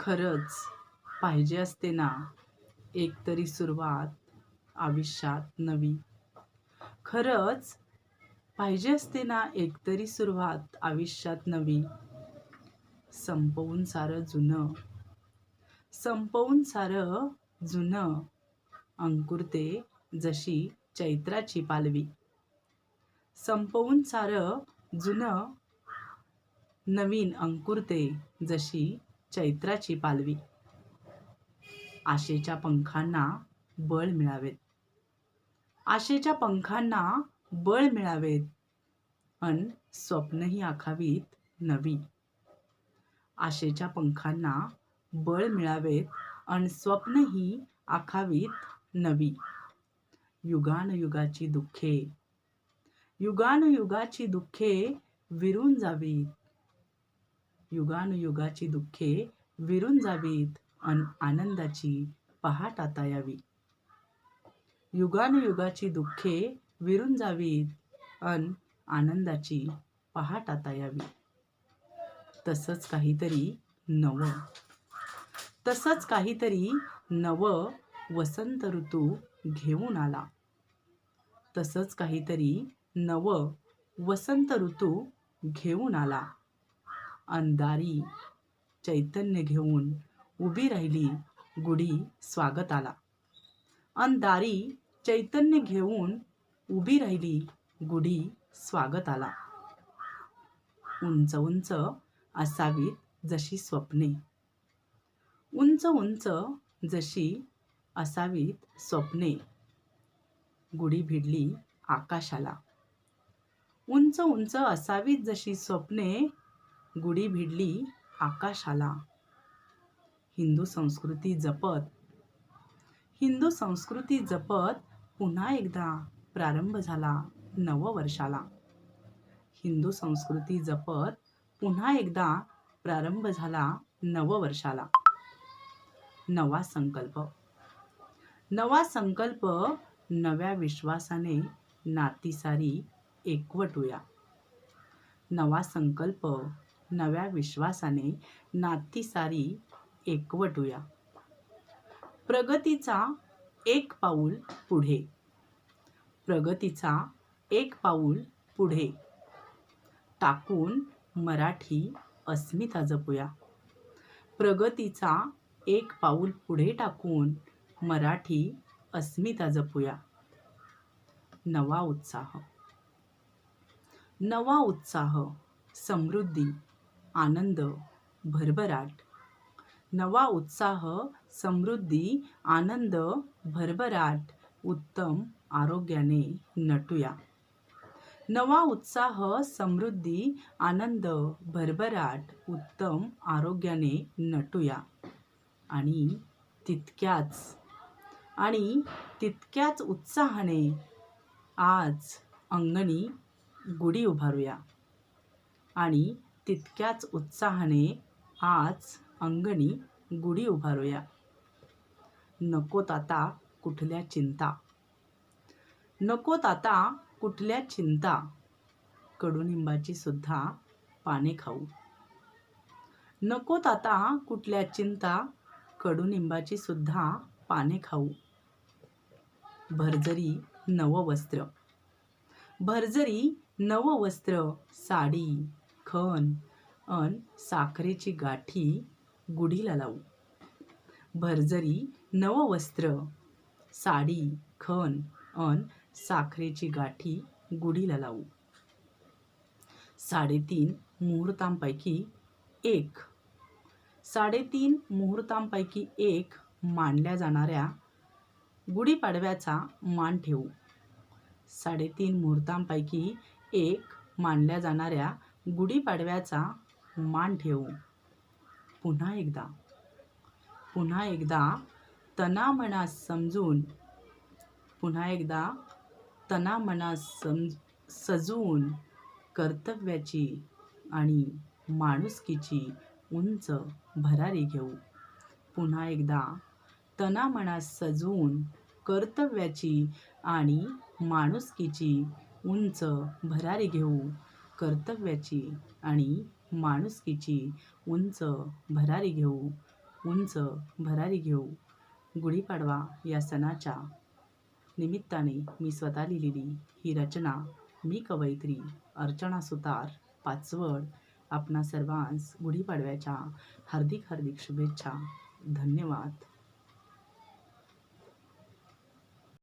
खरंच पाहिजे असते ना एकतरी सुरुवात आयुष्यात नवी. खरंच पाहिजे असते ना एकतरी सुरुवात आयुष्यात नवी. संपवून सारं जुनं. संपवून सारं जुनं. अंकुरते जशी चैत्राची पालवी. संपवून सारं जुनं. नवीन अंकुरते जशी चैत्राची पालवी. आशेच्या पंखांना बळ मिळावेत. आशेच्या पंखांना बळ मिळावेत. अन स्वप्नही आखावीत नवी. आशेच्या पंखांना बळ मिळावेत अन स्वप्नही आखावीत नवी. युगानयुगाची दुःखे. युगानयुगाची दुःखे विरून जावीत. युगानुयुगाची दुःखे विरून जावीत अन आनंदाची पहाट आता यावी. युगानुयुगाची दुःखे विरून जावीत अन आनंदाची पहाट आता यावी. तसंच काहीतरी नवं. तसंच काहीतरी नवं वसंत ऋतू घेऊन आला. तसंच काहीतरी नवं वसंत ऋतू घेऊन आला. अंधारी चैतन्य घेऊन उभी राहिली गुढी स्वागताला. अंधारी चैतन्य घेऊन उभी राहिली गुढी स्वागताला. उंच उंच असावीत जशी स्वप्ने. उंच उंच जशी असावीत स्वप्ने. गुढी भिडली आकाशाला. उंच उंच असावीत जशी स्वप्ने गुढी भिडली आकाशाला हिंदू संस्कृती जपत. हिंदू संस्कृती जपत पुन्हा एकदा प्रारंभ झाला नववर्षाला. हिंदू संस्कृती जपत पुन्हा एकदा प्रारंभ झाला नववर्षाला. नवा संकल्प. नवा संकल्प नव्या विश्वासाने नातीसारी एकवटूया. नवा संकल्प नव्या विश्वासाने नाती सारी एकवटूया. प्रगतीचा एक पाऊल पुढे. प्रगतीचा एक पाऊल पुढे. टाकून मराठी अस्मिता जपूया. प्रगतीचा एक पाऊल पुढे टाकून मराठी अस्मिता जपूया. नवा उत्साह. नवा उत्साह समृद्धी आनंद भरभराट. नवा उत्साह समृद्धी आनंद भरभराट उत्तम आरोग्याने नटूया. नवा उत्साह समृद्धी आनंद भरभराट उत्तम आरोग्याने नटूया. आणि तितक्याच आणि तितक्याच उत्साहाने आज अंगणी गुढी उभारूया. आणि तितक्याच उत्साहाने आज अंगणी गुढी उभारूया. नकोत आता कुठल्या चिंता. नकोत आता कुठल्या चिंता. कडुनिंबाची सुद्धा पाने खाऊ. नकोत आता कुठल्या चिंता. कडुनिंबाची सुद्धा पाने खाऊ. भरजरी नववस्त्र. भरजरी नववस्त्र साडी खण अन साखरेची गाठी गुढीला लावू. भरजरी नववस्त्र साडी खण अन साखरेची गाठी गुढीला लावू. साडेतीन मुहूर्तांपैकी एक. साडेतीन मुहूर्तांपैकी एक मानल्या जाणाऱ्या गुढीपाडव्याचा मान ठेवू. साडेतीन मुहूर्तांपैकी एक मानल्या जाणाऱ्या गुढीपाडव्याचा मान ठेवू. पुन्हा एकदा. पुन्हा एकदा तनामनास समजून पुन्हा एकदा तनामनास सम सजवून कर्तव्याची आणि माणुसकीची उंच भरारी घेऊ. पुन्हा एकदा तनामनास सजवून कर्तव्याची आणि माणुसकीची उंच भरारी घेऊ. कर्तव्याची आणि माणुसकीची उंच भरारी घेऊ उंच भरारी घेऊ गुढीपाडवा या सणाच्या निमित्ताने मी स्वतः लिहिलेली ही रचना मी कवयित्री अर्चना सुतार पाचवड आपणा सर्वांस गुढीपाडव्याच्या हार्दिक हार्दिक शुभेच्छा. धन्यवाद.